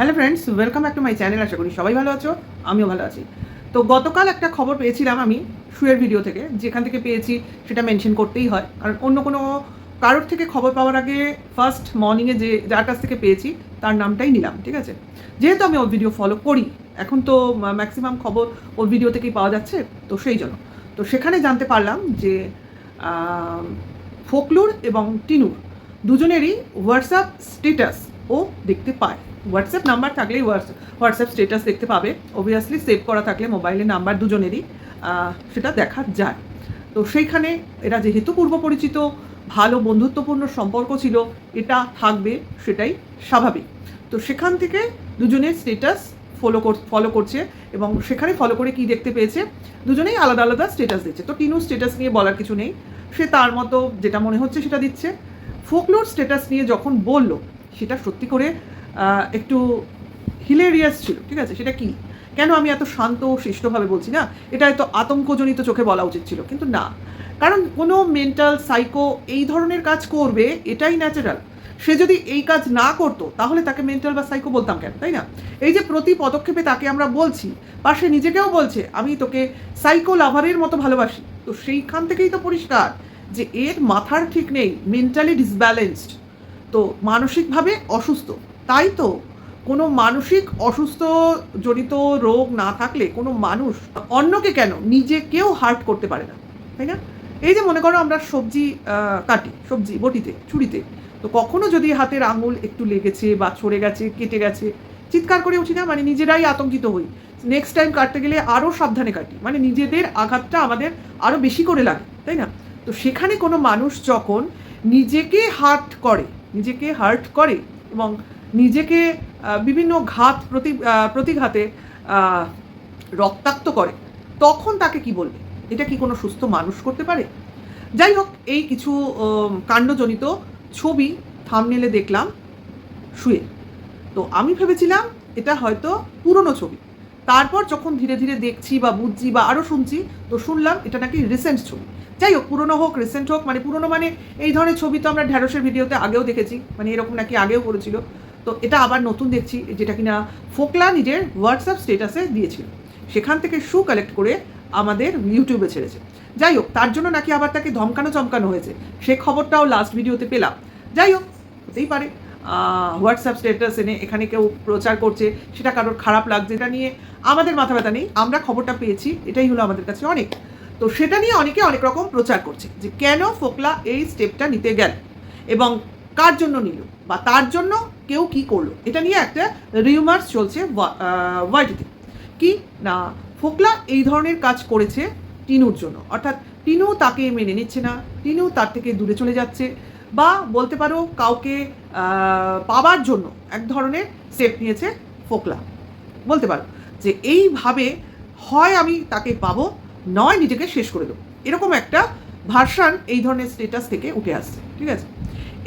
Hello friends welcome back to my channel আশা করি সবাই ভালো আছো, আমিও ভালো আছি। তো গতকাল একটা খবর পেয়েছিলাম আমি শুয়ের ভিডিও থেকে, যেখান থেকে পেয়েছি, সেটা মেনশন করতেই হয়। কারণ অন্য কোনো কারোর থেকে খবর পাওয়ার আগে ফার্স্ট মর্নিংয়ে যে, যার কাছ থেকে পেয়েছি, তার নামটাই নিলাম, ঠিক আছে? যেহেতু আমি ওর ভিডিও ফলো করি, এখন তো ম্যাক্সিমাম খবর ওর ভিডিও থেকেই পাওয়া যাচ্ছে, তো সেই জন্য। তো সেখানে জানতে পারলাম যে ফোকলুর এবং টিনুর দুজনেরই হোয়াটসঅ্যাপ স্টেটাস ও দেখতে পায়। হোয়াটসঅ্যাপ নাম্বার থাকলেই হোয়াটসঅ্যাপ স্টেটাস দেখতে পাবে। অবভিয়াসলি সেভ করা থাকলে মোবাইলে নাম্বার দুজনেরই সেটা দেখা যায়। তো সেইখানে এরা যেহেতু পূর্ব পরিচিত, ভালো বন্ধুত্বপূর্ণ সম্পর্ক ছিল, এটা থাকবে, সেটাই স্বাভাবিক। তো সেখান থেকে দুজনের স্টেটাস ফলো ফলো করছে এবং সেখানে ফলো করে কি দেখতে পেয়েছে? দুজনেই আলাদা আলাদা স্টেটাস দিচ্ছে। তো টিনু স্টেটাস নিয়ে বলার কিছু নেই। সে তার মতো যেটা মনে হচ্ছে সেটা দিচ্ছে। ফোকলোর স্টেটাস নিয়ে যখন বলল, সেটা সত্যি করে একটু হিলেরিয়াস ছিল, ঠিক আছে? সেটা কি? কেন আমি এত শান্ত শিষ্টভাবে বলছি না? এটা হয়তো আতঙ্কজনিত চোখে বলা উচিত ছিল, কিন্তু না। কারণ কোনো মেন্টাল সাইকো এই ধরনের কাজ করবে, এটাই ন্যাচারাল সে যদি এই কাজ না করতো, তাহলে তাকে মেন্টাল বা সাইকো বলতাম কেন, তাই না? এই যে প্রতি পদক্ষেপে তাকে আমরা বলছি সে নিজেকেও বলছে, আমি তোকে সাইকো লাভারের মতো ভালোবাসি। তো সেইখান থেকেই তো পরিষ্কার যে এর মাথার ঠিক নেই মেন্টালি ডিসব্যালেন্সড তো মানসিকভাবে অসুস্থ। তাই তো, কোনো মানসিক অসুস্থ জনিত রোগ না থাকলে কোনো মানুষ অন্যকে কেন? নিজেকেও হার্ট করতে পারে না, তাই না? এই যে মনে করো আমরা সবজি কাটি, সবজি, বটিতে, ছুরিতে, তো কখনো যদি হাতের আঙুল একটু লেগেছে বা ছড়ে গেছে, কেটে গেছে, চিৎকার করে উঠি না? মানে নিজেরাই আতঙ্কিত হই। নেক্সট টাইম কাটতে গেলে আরও সাবধানে কাটি। মানে নিজেদের আঘাতটা আমাদের আরও বেশি করে লাগে, তাই না? তো সেখানে কোনো মানুষ যখন নিজেকে হার্ট করে, নিজেকে হার্ট করে এবং নিজেকে বিভিন্ন ঘাত প্রতি প্রতিঘাতে রক্তাক্ত করে, তখন তাকে কি বলবে? এটা কি কোনো সুস্থ মানুষ করতে পারে? যাই হোক, এই কিছু কাণ্ডজনিত ছবি থামনেলে দেখলাম, শুয়ে। তো আমি ভেবেছিলাম এটা হয়তো পুরনো ছবি। তারপর যখন ধীরে ধীরে দেখছি বা বুঝছি বা আরও শুনছি, তো শুনলাম এটা নাকি রিসেন্ট ছবি। যাই হোক, পুরনো হোক রিসেন্ট হোক মানে পুরনো মানে এই ধরনের ছবি তো আমরা ঢ্যাঁড়সের ভিডিওতে আগেও দেখেছি মানে এরকম নাকি আগেও করেছিল। তো এটা আবার নতুন দেখছি, যেটা কিনা ফোকলা নিজের হোয়াটসঅ্যাপ স্টেটাসে দিয়েছিল। সেখান থেকে শু কালেক্ট করে আমাদের ইউটিউবে ছেড়েছে। যাই হোক, তার জন্য নাকি আবার তাকে ধমকানো চমকানো হয়েছে, সে খবরটাও লাস্ট ভিডিওতে পেলাম। যাই হোক, হতেই পারে। হোয়াটসঅ্যাপ স্টেটাস এনে এখানে কেউ প্রচার করছে, সেটা কারোর খারাপ লাগছে, এটা নিয়ে আমাদের মাথা ব্যথা নেই। আমরা খবরটা পেয়েছি, এটাই হলো আমাদের কাছে অনেক। তো সেটা নিয়ে অনেকে অনেক রকম প্রচার করছে, যে কেন ফোকলা এই স্টেপটা নিতে গেল এবং কার জন্য নিল বা তার জন্য কেউ কি করল? এটা নিয়ে একটা রিউমার্স চলছে ওয়াইটিতে কি? না, ফোকলা এই ধরনের কাজ করেছে টিনুর জন্য। অর্থাৎ টিনু তাকে মেনে নিচ্ছে না, টিনু তার থেকে দূরে চলে যাচ্ছে বা বলতে পারো কাউকে পাবার জন্য এক ধরনের স্টেপ নিয়েছে ফোকলা। বলতে পারো যে এইভাবে হয় আমি তাকে পাবো, নয় নিজেকে শেষ করে দেবো। এরকম একটা ভার্সান এই ধরনের স্টেটাস থেকে উঠে আসছে, ঠিক আছে?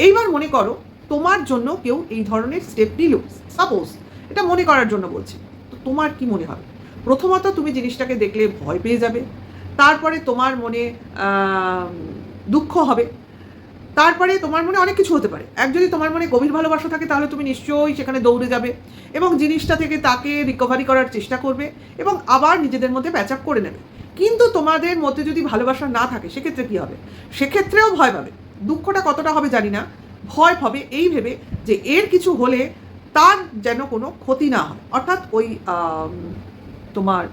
এইবার মনে করো তোমার জন্য কেউ এই ধরনের স্টেপ নিল। সাপোজ এটা মনে করার জন্য বলছি। তো তোমার কি মনে হবে? প্রথমত তুমি জিনিসটাকে দেখলে ভয় পেয়ে যাবে। তারপরে তোমার মনে দুঃখ হবে। তারপরে তোমার মনে অনেক কিছু হতে পারে। এক যদি তোমার মনে গভীর ভালোবাসা থাকে, তাহলে তুমি নিশ্চয়ই সেখানে দৌড়ে যাবে এবং জিনিসটা থেকে তাকে রিকভারি করার চেষ্টা করবে এবং আবার নিজেদের মধ্যে প্যাচ করে নেবে। কিন্তু তোমাদের মধ্যে যদি ভালোবাসা না থাকে, সেক্ষেত্রে কী হবে? সেক্ষেত্রেও ভয় পাবে। দুঃখটা কতটা হবে জানি না। ভয় পাবে এই ভেবে যে এর কিছু হলে তার যেন কোনো ক্ষতি না হয়। অর্থাৎ ওই তোমার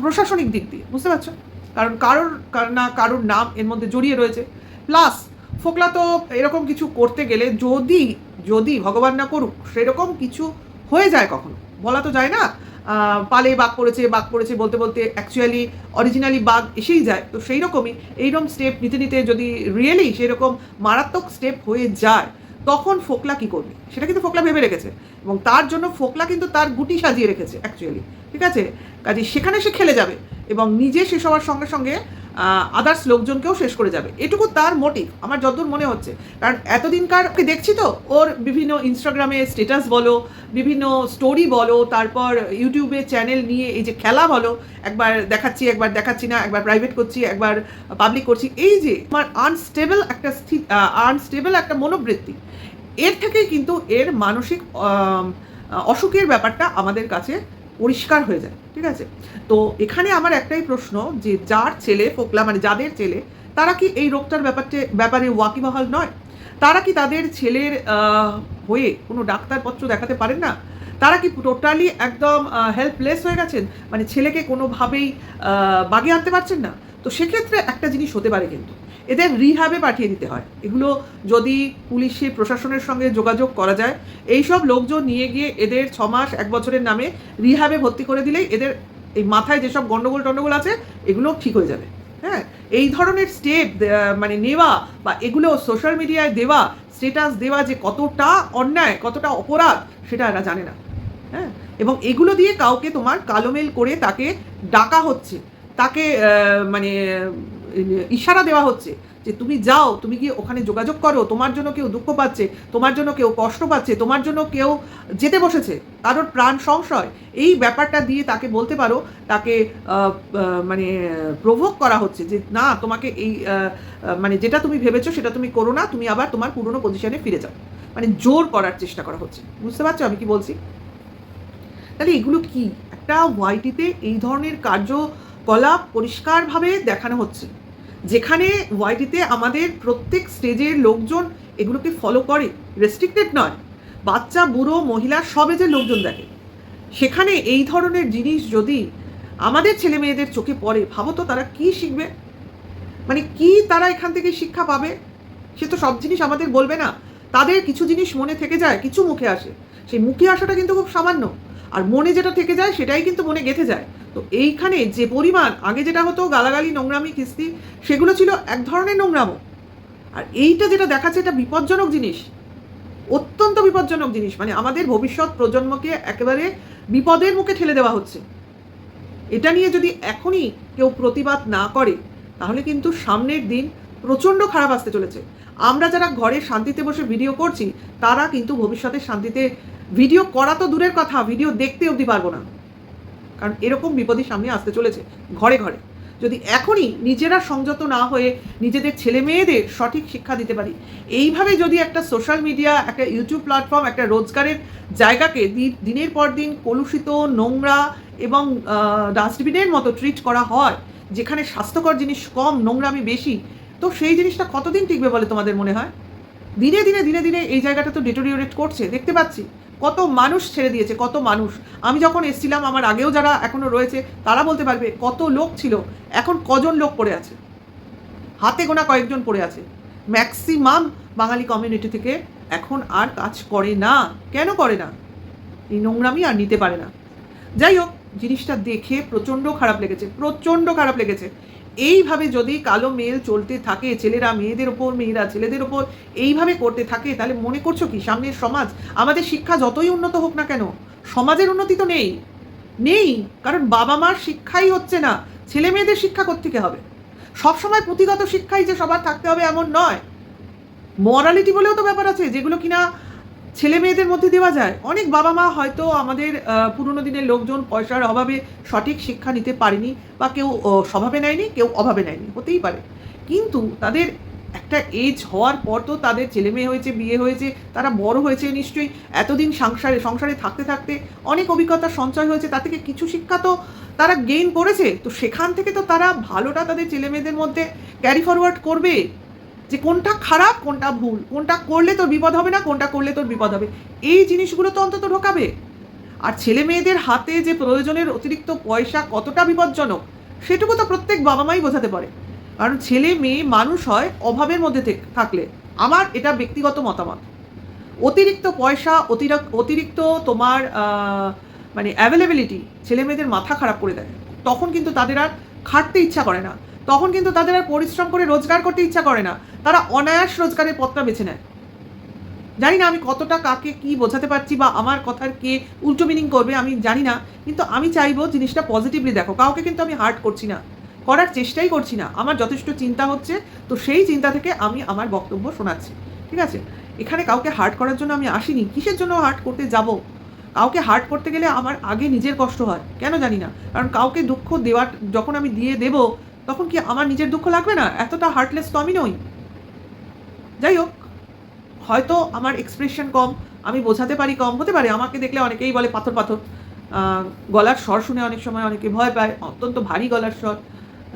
প্রশাসনিক দিক দিয়ে, বুঝতে পারছ? কারণ কারোর, কার- না, কারোর নাম এর মধ্যে জড়িয়ে রয়েছে। প্লাস ফোকলা তো এরকম কিছু করতে গেলে যদি যদি ভগবান না করুক, সেরকম কিছু হয়ে যায় কখনো। বলা তো যায় না পালে বাঘ পড়েছে বাঘ পড়েছে বলতে বলতে অ্যাকচুয়ালি অরিজিনালি বাঘ এসেই যায়। তো সেই রকমই এইরকম স্টেপ নিতে নিতে যদি রিয়েলি সেরকম মারাত্মক স্টেপ হয়ে যায়, তখন ফোকলা কি করবে? সেটা কিন্তু ফোকলা ভেবে রেখেছে। এবং তার জন্য ফোকলা কিন্তু তার গুটি সাজিয়ে রেখেছে অ্যাকচুয়ালি ঠিক আছে? কাজে সেখানে সে খেলে যাবে এবং নিজে সে সবার সঙ্গে সঙ্গে আদার্স লোকজনকেও শেষ করে যাবে। এটুকু তার মোটিভ আমার যতদূর মনে হচ্ছে। কারণ এতদিনকার ওকে দেখছি তো, ওর বিভিন্ন ইনস্টাগ্রামে স্টেটাস বলো, বিভিন্ন স্টোরি বলো, তারপর ইউটিউবে চ্যানেল নিয়ে এই যে খেলা বলো, একবার দেখাচ্ছি একবার দেখাচ্ছি না, একবার প্রাইভেট করছি, একবার পাবলিক করছি, এই যে আমার আনস্টেবল একটা আনস্টেবল একটা মনোবৃত্তি। এর থেকেই কিন্তু এর মানসিক অসুখের ব্যাপারটা আমাদের কাছে পরিষ্কার হয়ে যায়, ঠিক আছে? তো এখানে আমার একটাই প্রশ্ন যে যার ছেলে ফোকলা মানে যাদের ছেলে, তারা কি এই রোগটার ব্যাপারটা, ব্যাপারে ওয়াকিবহাল নয়? তারা কি তাদের ছেলের হয়ে কোনো ডাক্তারপত্র দেখাতে পারেন না? তারা কি টোটালি একদম হেল্পলেস হয়ে গেছেন? মানে ছেলেকে কোনোভাবেই বাগে আনতে পারছেন না? তো সেক্ষেত্রে একটা জিনিস হতে পারে কিন্তু। এদের রিহাবে পাঠিয়ে দিতে হয়। এগুলো যদি পুলিশে, প্রশাসনের সঙ্গে যোগাযোগ করা যায় এই সব লোকজন নিয়ে গিয়ে এদের ছ মাস, এক বছরের নামে রিহাবে ভর্তি করে দিলেই এদের এই মাথায় যেসব গন্ডগোল টন্ডগোল আছে, এগুলো ঠিক হয়ে যাবে। হ্যাঁ এই ধরনের স্টেপ মানে নেওয়া বা এগুলো সোশ্যাল মিডিয়ায় দেওয়া স্টেটাস দেওয়া যে কতটা অন্যায়, কতটা অপরাধ, সেটা এরা জানে না। হ্যাঁ এবং এগুলো দিয়ে কাউকে তোমার কালোমেল করে তাকে ডাকা হচ্ছে। তাকে মানে ইশারা দেওয়া হচ্ছে যে তুমি যাও, তুমি গিয়ে ওখানে যোগাযোগ করো, তোমার জন্য কেউ দুঃখ পাচ্ছে, তোমার জন্য কেউ কষ্ট পাচ্ছে, তোমার জন্য কেউ যেতে বসেছে, কারোর প্রাণ সংশয়, এই ব্যাপারটা দিয়ে তাকে বলতে পারো, তাকে মানে প্রভোগ করা হচ্ছে যে না, তোমাকে এই মানে যেটা তুমি ভেবেছো সেটা তুমি করো না, তুমি আবার তোমার পুরনো পজিশনে ফিরে যাও। মানে জোর করার চেষ্টা করা হচ্ছে। বুঝতে পারছ আমি কি বলছি? তাহলে এগুলো কি? একটা ওয়াইটিতে এই ধরনের কার্যকলাপ পরিষ্কারভাবে দেখানো হচ্ছে। যেখানে ওয়াইটিতে আমাদের প্রত্যেক স্টেজের লোকজন এগুলোকে ফলো করে। রেস্ট্রিক্টেড নয়। বাচ্চা, বুড়ো, মহিলা সবে যে লোকজন দেখে। সেখানে এই ধরনের জিনিস যদি আমাদের ছেলে মেয়েদের চোখে পড়ে, ভাবো তো তারা কি শিখবে? মানে কি তারা এখান থেকে শিক্ষা পাবে? সে তো সব জিনিস আমাদের বলবে না। তাদের কিছু জিনিস মনে থেকে যায়, কিছু মুখে আসে। সেই মুখে আসাটা কিন্তু খুব সামান্য। আর মনে যেটা থেকে যায়, সেটাই কিন্তু মনে গেঁথে যায়। তো এইখানে যে পরিমাণ, আগে যেটা হতো গালাগালি, নোংরামি কিস্তি সেগুলো ছিল এক ধরনের নোংরামো। আর এইটা যেটা দেখাচ্ছে এটা বিপজ্জনক জিনিস, অত্যন্ত বিপজ্জনক জিনিস। মানে আমাদের ভবিষ্যৎ প্রজন্মকে একেবারে বিপদের মুখে ঠেলে দেওয়া হচ্ছে। এটা নিয়ে যদি এখনই কেউ প্রতিবাদ না করে, তাহলে কিন্তু সামনের দিন প্রচণ্ড খারাপ আসতে চলেছে। আমরা যারা ঘরে শান্তিতে বসে ভিডিও করছি, তারা কিন্তু ভবিষ্যতে শান্তিতে ভিডিও করা তো দূরের কথা, ভিডিও দেখতে অবধি পারব না। কারণ এরকম বিপদই সামনে আসতে চলেছে, ঘরে ঘরে। যদি এখনই নিজেরা সংযত না হয়ে নিজেদের ছেলে মেয়েদের সঠিক শিক্ষা দিতে পারি, এইভাবে যদি একটা সোশ্যাল মিডিয়া একটা ইউটিউব প্ল্যাটফর্ম একটা রোজগারের জায়গাকে দিনের পর দিন কলুষিত, নোংরা এবং ডাস্টবিনের মতো ট্রিট করা হয়, যেখানে স্বাস্থ্যকর জিনিস কম, নোংরামি বেশি, তো সেই জিনিসটা কতদিন টিকবে বলে তোমাদের মনে হয়? দিনে দিনে দিনে দিনে এই জায়গাটা তো ডিটোরিওরেট করছে, দেখতে পাচ্ছি। কত মানুষ ছেড়ে দিয়েছে, কত মানুষ। আমি যখন এসছিলাম, আমার আগেও যারা এখনও রয়েছে, তারা বলতে পারবে কত লোক ছিল। এখন কজন লোক পড়ে আছে? হাতে গোনা কয়েকজন পড়ে আছে। ম্যাক্সিমাম বাঙালি কমিউনিটি থেকে এখন আর কাজ করে না। কেন করে না? এই নোংরামি আর নিতে পারে না। যাই হোক জিনিসটা দেখে প্রচণ্ড খারাপ লেগেছে, প্রচণ্ড খারাপ লেগেছে। এইভাবে যদি কালো মেল চলতে থাকে, ছেলেরা, মেয়েদের ওপর, মেয়েরা, ছেলেদের ওপর এইভাবে করতে থাকে, তাহলে মনে করছ কি? সামনের সমাজ, আমাদের শিক্ষা যতই উন্নত হোক না কেন, সমাজের উন্নতি তো নেই। নেই, কারণ বাবা মার শিক্ষাই হচ্ছে না, ছেলে মেয়েদের শিক্ষা থেকে হবে? সবসময় পুঁথিগত শিক্ষাই যে সবার থাকতে হবে এমন নয়। মরালিটি বলেও তো ব্যাপার আছে, যেগুলো কিনা ছেলে মেয়েদের মধ্যে দেওয়া যায়। অনেক বাবা মা হয়তো আমাদের পুরনো দিনের লোকজন পয়সার অভাবে সঠিক শিক্ষা নিতে পারেনি বা কেউ স্বভাবে নেয়নি, কেউ অভাবে নেয়নি, হতেই পারে। কিন্তু তাদের একটা এজ হওয়ার পর তো তাদের ছেলে মেয়ে হয়েছে, বিয়ে হয়েছে, তারা বড় হয়েছে নিশ্চয়ই। এতদিন সংসারে সংসারে থাকতে থাকতে অনেক অভিজ্ঞতা সঞ্চয় হয়েছে তা থেকে কিছু শিক্ষা তো তারা গেইন করেছে। তো সেখান থেকে তো তারা ভালোটা তাদের ছেলে মেয়েদের মধ্যে ক্যারি ফরওয়ার্ড করবে। যে কোনটা খারাপ, কোনটা ভুল, কোনটা করলে তোর বিপদ হবে না, কোনটা করলে তোর বিপদ হবে। এই জিনিসগুলো তো অন্তত ঢোকাবে। আর ছেলে মেয়েদের হাতে যে প্রয়োজনের অতিরিক্ত পয়সা কতটা বিপজ্জনক, সেটুকু তো প্রত্যেক বাবা মাই বোঝাতে পারে। কারণ ছেলে মেয়ে মানুষ হয় অভাবের মধ্যে থেক- থাকলে। আমার এটা ব্যক্তিগত মতামত। অতিরিক্ত পয়সা অতিরিক্ত অতিরিক্ত তোমার মানে অ্যাভেলেবিলিটি ছেলে মেয়েদের মাথা খারাপ করে দেয়। তখন কিন্তু তাদের আর খাটতে ইচ্ছা করে না। তখন কিন্তু তাদের আর পরিশ্রম করে রোজগার করতে ইচ্ছা করে না। তারা অনায়াস রোজগারের পথটা বেছে নেয়। জানি না আমি কতটা কাকে কি বোঝাতে পারছি বা আমার কথার কে উল্টো মিনিং করবে, আমি জানি না। কিন্তু আমি চাইব জিনিসটা পজিটিভলি দেখো। কাউকে কিন্তু আমি হার্ট করছি না। করার চেষ্টাই করছি না। আমার যথেষ্ট চিন্তা হচ্ছে, তো সেই চিন্তা থেকে আমি আমার বক্তব্য শোনাচ্ছি। ঠিক আছে? এখানে কাউকে হার্ট করার জন্য আমি আসিনি। কিসের জন্য হার্ট করতে যাব? কাউকে হার্ট করতে গেলে আমার আগে নিজের কষ্ট হয়। কেন জানি না। কারণ কাউকে দুঃখ দেওয়ার, যখন আমি দিয়ে দেব তখন কি আমার নিজের দুঃখ লাগবে না? এতটা হার্টলেস তো আমি নই। যাই হোক হয়তো আমার এক্সপ্রেশন কম, আমি বোঝাতে পারি কম, হতে পারে। আমাকে দেখলে অনেকেই বলে পাথর পাথর। গলার স্বর শুনে অনেক সময় অনেকে ভয় পায়, অত্যন্ত ভারী গলার স্বর।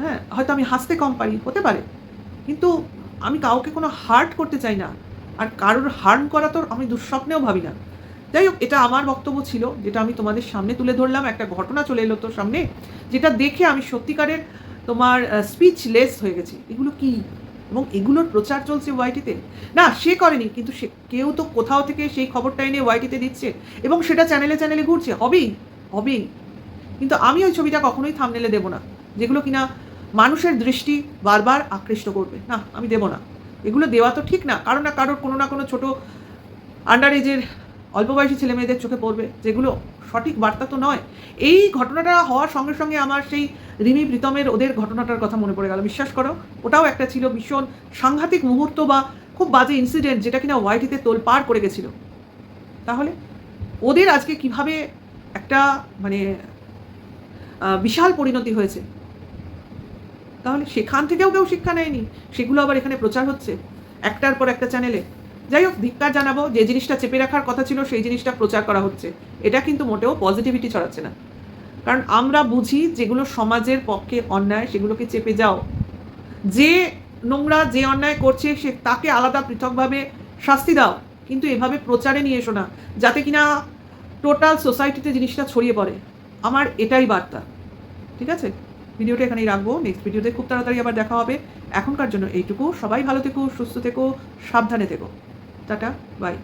হ্যাঁ হয়তো আমি হাসতে কম পারি, হতে পারে। কিন্তু আমি কাউকে কোনো হার্ট করতে চাই না। আর কারোর হার্ম করা তো আমি দুঃস্বপ্নেও ভাবি না। যাই হোক এটা আমার বক্তব্য ছিল, যেটা আমি তোমাদের সামনে তুলে ধরলাম। একটা ঘটনা চলে এলো তোর সামনে, যেটা দেখে আমি সত্যিকারের তোমার স্পিচলেস হয়ে গেছে। এগুলো কি? এবং এগুলোর প্রচার চলছে ওয়াইটিতে? না, সে করেনি, কিন্তু সে, কেউ তো কোথাও থেকে সেই খবরটা এনে ওয়াইটিতে দিচ্ছে এবং সেটা চ্যানেলে চ্যানেলে ঘুরছে। হবেই হবেই। কিন্তু আমি ওই ছবিটা কখনোই থামনেলে দেবো না, যেগুলো কিনা মানুষের দৃষ্টি বারবার আকৃষ্ট করবে। না, আমি দেবো না। এগুলো দেওয়া তো ঠিক না, কারও না কারোর কোনো না কোনো ছোটো আন্ডার এজের অল্প বয়সী ছেলে মেয়েদের চোখে পড়বে, যেগুলো সঠিক বার্তা তো নয়। এই ঘটনাটা হওয়ার সঙ্গে সঙ্গে আমার সেই রিমি প্রীতমের ওদের ঘটনাটার কথা মনে পড়ে গেল। বিশ্বাস করো, ওটাও একটা ছিল ভীষণ সাংঘাতিক মুহূর্ত বা খুব বাজে ইনসিডেন্ট যেটা কিনা ওয়াইটিতে তোল পার করে গেছিল। তাহলে ওদের আজকে কীভাবে একটা মানে বিশাল পরিণতি হয়েছে? তাহলে সেখান থেকেও কেউ শিক্ষা নেয়নি। সেগুলো আবার এখানে প্রচার হচ্ছে। একটার পর একটা চ্যানেলে যাই হোক, ধিক্কার জানাব, যে জিনিসটা চেপে রাখার কথা ছিল, সেই জিনিসটা প্রচার করা হচ্ছে। এটা কিন্তু মোটেও পজিটিভিটি ছড়াচ্ছে না। কারণ আমরা বুঝি যেগুলো সমাজের পক্ষে অন্যায়, সেগুলোকে চেপে যাও। যে নোংরা, যে অন্যায় করছে, সে তাকে আলাদা পৃথকভাবে শাস্তি দাও। কিন্তু এভাবে প্রচারে নিয়ে এসো না, যাতে কিনা টোটাল সোসাইটিতে জিনিসটা ছড়িয়ে পড়ে। আমার এটাই বার্তা। ঠিক আছে? ভিডিওটা এখানেই রাখব। নেক্সট ভিডিওতে খুব তাড়াতাড়ি আবার দেখা হবে। এখনকার জন্য এইটুকু। সবাই ভালো থেকো, সুস্থ থেকো, সাবধানে থেকো। Tata bye.